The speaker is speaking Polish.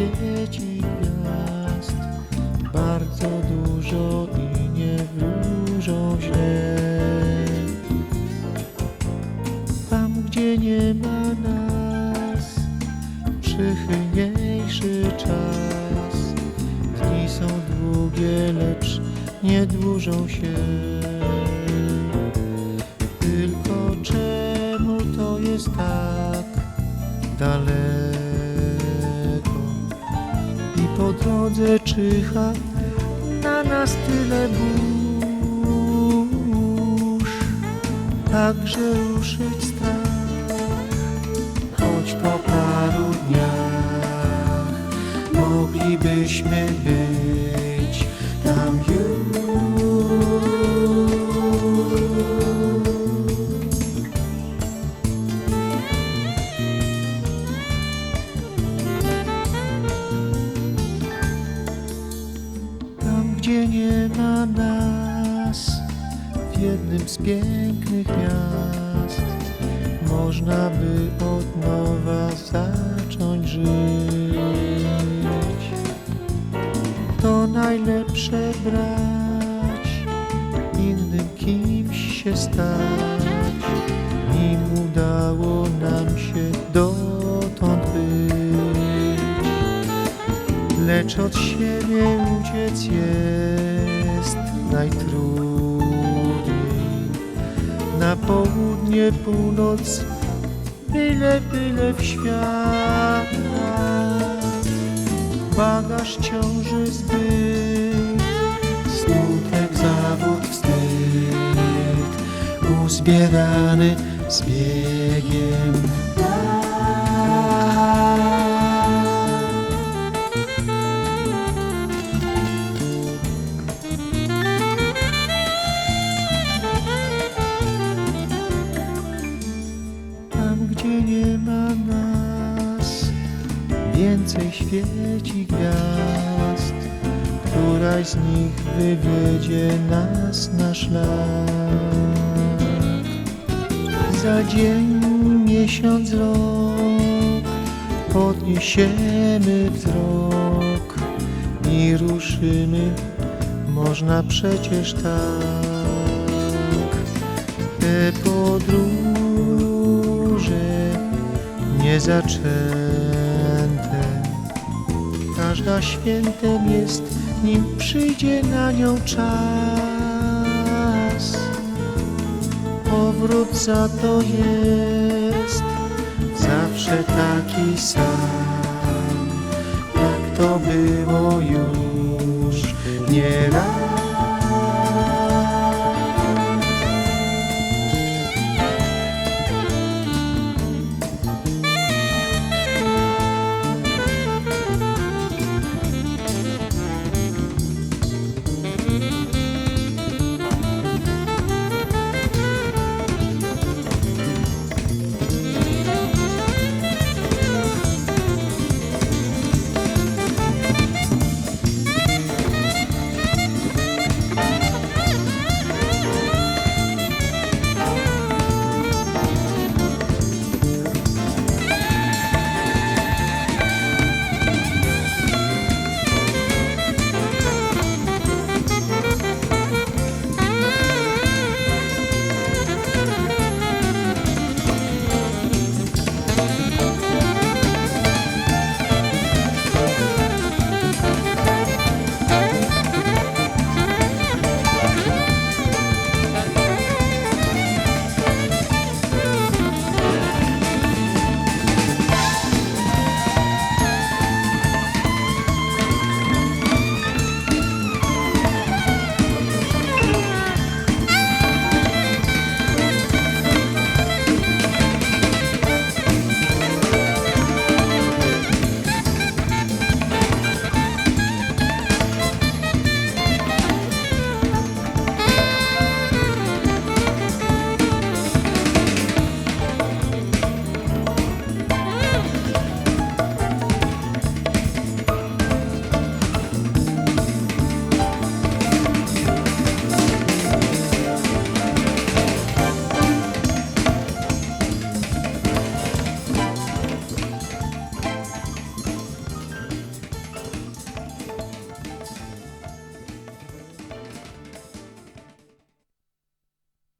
świeci gwiazd. Bardzo dużo i nie wróżą źle Tam, gdzie nie ma nas Przychylniejszy czas. Dni są długie, lecz nie dłużą się drodze czyha na nas tyle burz. Także ruszyć strach. Choć po paru dniach Moglibyśmy być Tam, gdzie nie ma nas, w jednym z pięknych miast, można by od nowa zacząć żyć. To najlepsze brać, innym kimś się stać, nim udało Lecz od siebie uciec jest najtrudniej. Na południe, północ, byle, byle w świat. Bagaż ciąży zbyt, smutek, zawód, wstyd, uzbierany z biegiem więcej świeci gwiazd. Któraś z nich wywiedzie nas na szlak. Za dzień, miesiąc, rok podniesiemy wzrok i ruszymy. Można przecież tak te podróże niezaczęte. Każda świętem jest, nim przyjdzie na nią czas. Powrót za to jest zawsze taki sam, jak to było już nieraz.